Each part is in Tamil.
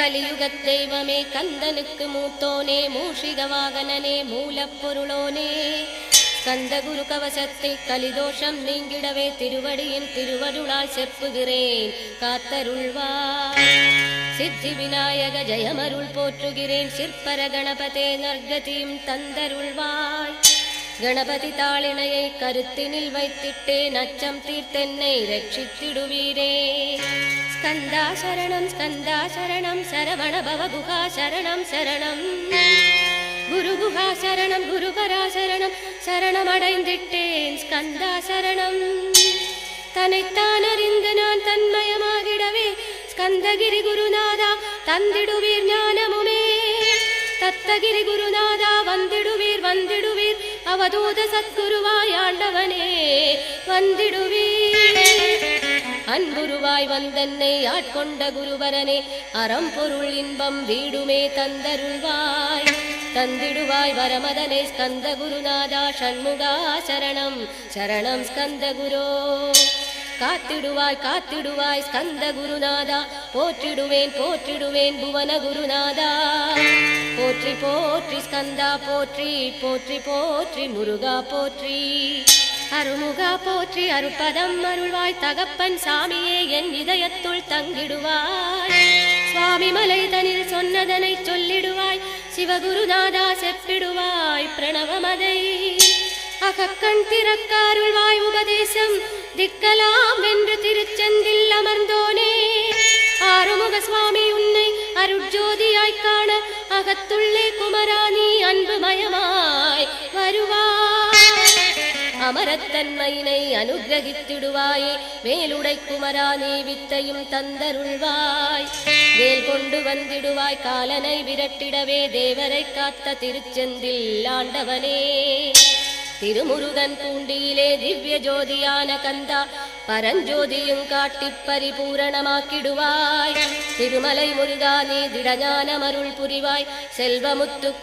கலியுகத் தெய்வமே கந்தனுக்கு மூத்தோனே மூஷிக வாகனனே மூலப்பொருளோனே. கந்த குரு கவசத்தை கலிதோஷம் நீங்கிடவே திருவடியின் திருவருளால் செப்புகிறேன் காத்தருள்வா சித்தி விநாயக ஜெயமருள் போற்றுகிறேன் சிற்பர கணபதே நர்கதியும் தந்தருள்வாய். கணபதி தாளிணையை கருத்தினில் வைத்திட்டேன் அச்சம் தீர்த்தென்னை ரட்சித்திடுவீரே. ஸ்கந்தா சரணம் ஸ்கந்தா சரணம் சரவண பவகுகா சரணம் சரணம். குருகுகா சரணம் குருபரா சரணம் சரணமடைந்திட்டேன் ஸ்கந்தா சரணம் தன்னைத்தான் அறிந்து நான் தன்மயமாகிடவே ஸ்கந்தகிரி குருநாதா தந்திடுவீர் ஞானமுமே. தத்தகிரி குருநாதா வந்திடுவீர் அவதூத சத்குருவாய் ஆண்டவனே வந்திடுவீர் அன்புருவாய் வந்தன்னை ஆட்கொண்ட குருவரனே அறம்பொருள் இன்பம் வீடுமே தந்தருள்வாய். தந்திடுவாய் வரமதனை ஸ்கந்த குருநாதா ஷண்முகா சரணம் சரணம் ஸ்கந்த குரோ. காத்திடுவாய் காத்திடுவாய் ஸ்கந்த குருநாதா போற்றிடுவேன் போற்றிடுவேன் புவன குருநாதா. போற்றி போற்றி ஸ்கந்தா போற்றி போற்றி போற்றி முருகா போற்றி. அருமுகா போற்றி அருப்பதம் அருள்வாய் தகப்பன் சாமியே என் இதயத்துள் தங்கிடுவாய். சுவாமி மலை தனில் சொன்னதனை சொல்லிடுவாய் சிவகுருநாதா செப்பிடுவாய் பிரணவமதை. அகக்கண் திறக்காருள்வாய் உபதேசம் திக்கலாம் என்று திருச்செந்தில் அமர்ந்தோனே. ஆறுமுக சுவாமி உன்னை அருட்ஜோதியாய் காண அகத்துள்ளே குமராணி அன்பு மயமாய் வருவாய் அமரத்தன்மையினை அனுகிரகித்திடுவாயே வேலுடை குமராணி வித்தையும் தந்தருள்வாய் வேல் கொண்டு வந்திடுவாய் காலனை விரட்டிடவே தேவரை காத்த திருச்செந்தில் ஆண்டவனே திருமுருகன் பூண்டியிலே திவ்ய ஜோதியான கந்தா பரஞ்சோதியும் காட்டிப் பரிபூரணமாக்கிடுவாய். திருமலை முருகா நீ திடஞானம் அருள் புரிவாய்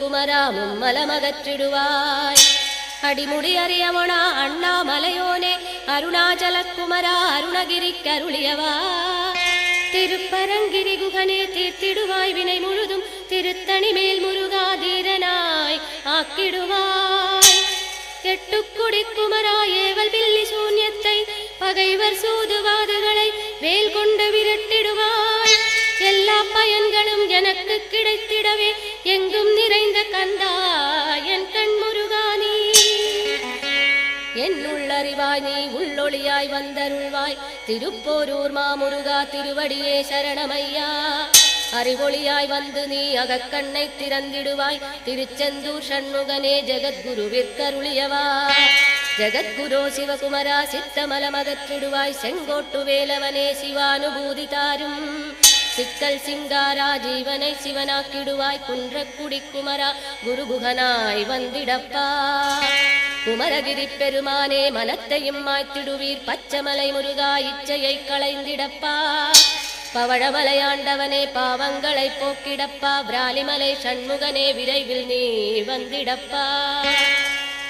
குமராமும் மலமகற்றிடுவாய். அடிமுடி அறியவனா அண்ணாமலையோனே. அருணாச்சல குமரா அருணகிரிக்கு அருளியவா. திருப்பரங்கிரி குகனே தீர்த்திடுவாய். வினை முழுதும் திருத்தணி மேல் முருகா தீரனாய் ஆக்கிடுவாய். எட்டுக்குடி குமரா ஏவல் பில்லி சூன்ய பகைவர் சூதுவாதுகளை வேல் கொண்டு விரட்டிடுவாய். எல்லா பயன்களும் எனக்கு கிடைத்திடவே எங்கும் நிறைந்த கந்தா என் கண்முருகானி என் உள்ளறிவாய் நீ உள்ளொளியாய் வந்தருள்வாய். திருப்போரூர் மாமுருகா திருவடியே சரணமையா. அறிவொளியாய் வந்து நீ அகக்கண்ணை திறந்திடுவாய். திருச்செந்தூர் சண்முகனே ஜெகத்குருவிற்கருளியவா ஜெகத்குரு சிவகுமரா சித்தமலமகற்றிடுவாய் செங்கோட்டு வேலவனே சிவானுபூதி தாரும் சிக்கல் சிங்காரா ஜீவனை சிவனாக்கிடுவாய் குன்றக்குடி குமரா குருகுகனாய் வந்திடப்பா குமரகிரி பெருமானே மனத்தையும் மாய்த்திடுவீர் பச்சமலை முருகா இச்சையை களைந்திடப்பா பவழமலையாண்டவனே பாவங்களை போக்கிடப்பா பிராலிமலை சண்முகனே விரைவில் நீ வந்திடப்பா।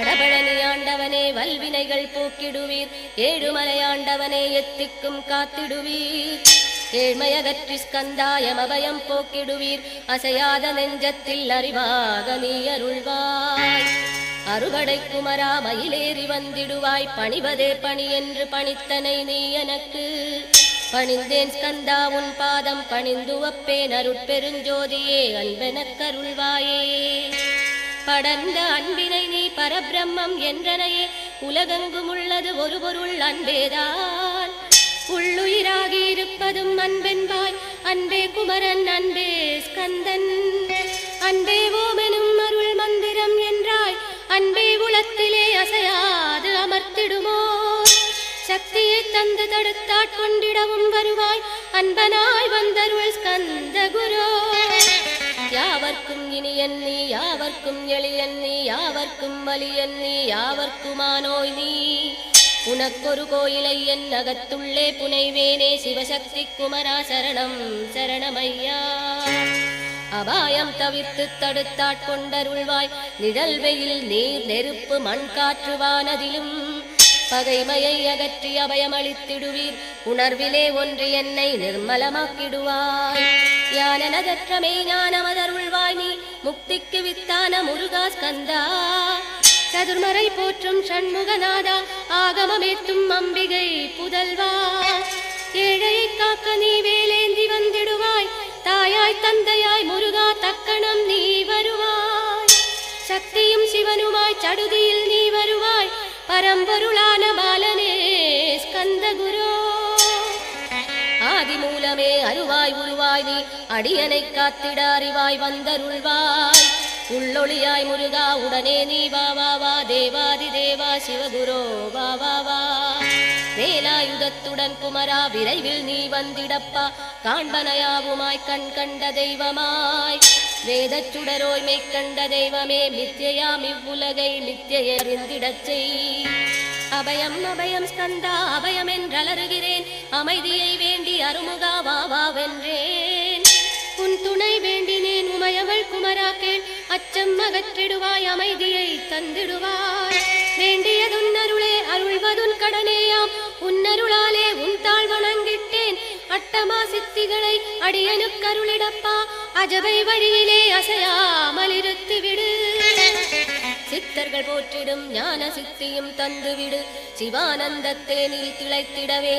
வடபழனி ஆண்டவனே வல்வினைகள் போக்கிடுவீர். ஏழுமலையாண்டவனே எத்திக்கும் காத்திடுவீர். ஏழ்மையகற்றி ஸ்கந்தாயம் அபயம் போக்கிடுவீர். அசையாத நெஞ்சத்தில் அறிவாக நீ அருள்வாய். அறுவடை குமரா மயிலேறி வந்திடுவாய். பணிவதே பணி என்று பணித்தனை நீ எனக்கு. பணிந்தேன் ஸ்கந்தா உன் பாதம் பணிந்து வப்பேன் அருட்பெருஞ்சோதியே அன்பென கருள்வாயே. படர்ந்த அன்பினை பரபிரம்மம் என்றனையே உலகெங்கும் உள்ளது ஒரு பொருள் அன்பேதான். உள்ளுயிராகி இருப்பதும் அன்பென்பாய் அன்பே குமரன் அன்பே ஸ்கந்தன். அன்பே ஓமெனும் அருள் மந்திரம் என்றாய் அன்பே உளத்திலே அசையாது அமர்த்திடுமோ. சக்தியை தந்து தடுத்தாட் கொண்டிடவும் வருவாய் அன்பனாய் வந்தருள் ஸ்கந்த குரோ. யாவர்க்கும் இனியன் நீ யாவர்க்கும் எளியன் நீ யாவர்க்கும் வலியன் நீ யாவர்க்குமானோய் நீ. உனக்கொரு கோயிலை என் அகத்துள்ளே புனைவேனே சிவசக்தி குமரா சரணம் சரணமையா. அபாயம் தவிர்த்து தடுத்தாட் கொண்டருள்வாய் நிழல் வெயில் நீர் நெருப்பு மண் காற்று வானதிலும். பகைமையை அகற்றி அபயமளித்திடுவீர். உணர்விலே ஒன்று என்னை நிர்மலமாக்கிடுவாய். யான நகற்றமே ஞானமதருள்வாய் நீ. முக்திக்கு வித்தான முருகா ஸ்கந்தா சதுர்மறை போற்றும் சண்முகநாதா. ஆகமமேத்தும் அம்பிகை புதல்வா. ஏழையை காக்க நீ வேலேந்தி வந்திடுவாய். தாயாய் தந்தையாய் முருகா தக்கணம் நீ வருவாய். சக்தியும் சிவனுமாய் சடுதியில் பரம்பொருளான பாலனே ஸ்கந்த குரு ஆதி மூலமே அருவாய் உருவாய் நீ அடியனை காத்திட அறிவாய் வந்தருள்வாய். உள்ளொளியாய் முருகா உடனே நீ வா வா வா. தேவாதி தேவா சிவகுரோ வா வா வா. வேலாயுதத்துடன் குமரா விரைவில் நீ வந்திடப்பா. காண்பனையாவுமாய் கண் கண்ட தெய்வமாய். வேதச் சுடரோய் மெய்க்கண்ட தெய்வமே மித்தியாம் இவ்வுலகை மித்தியறிந்திடச் செய். அபயம் அபயம் ஸ்கந்தா அபயம் என்றலருகிறேன். அமைதியை வேண்டி அருமுகா வா வென்றேன். அச்சம் அகற்றிடுவாய் அமைதியை தந்திடுவாய். வேண்டியதுன்னருளே அருள்வதுன் கடனேயாம். உன்னருளாலே உன் தாழ் வணங்கிட்டேன். அட்டமா சித்திகளை அடியனுக்கருளிடப்பா அஜபை வழியிலே அசையாமல் இருத்துவிடு சித்தர்கள் போற்றிடும் ஞான சித்தியும் தந்துவிடு. சிவானந்தத்தேனில் திளைத்திடவே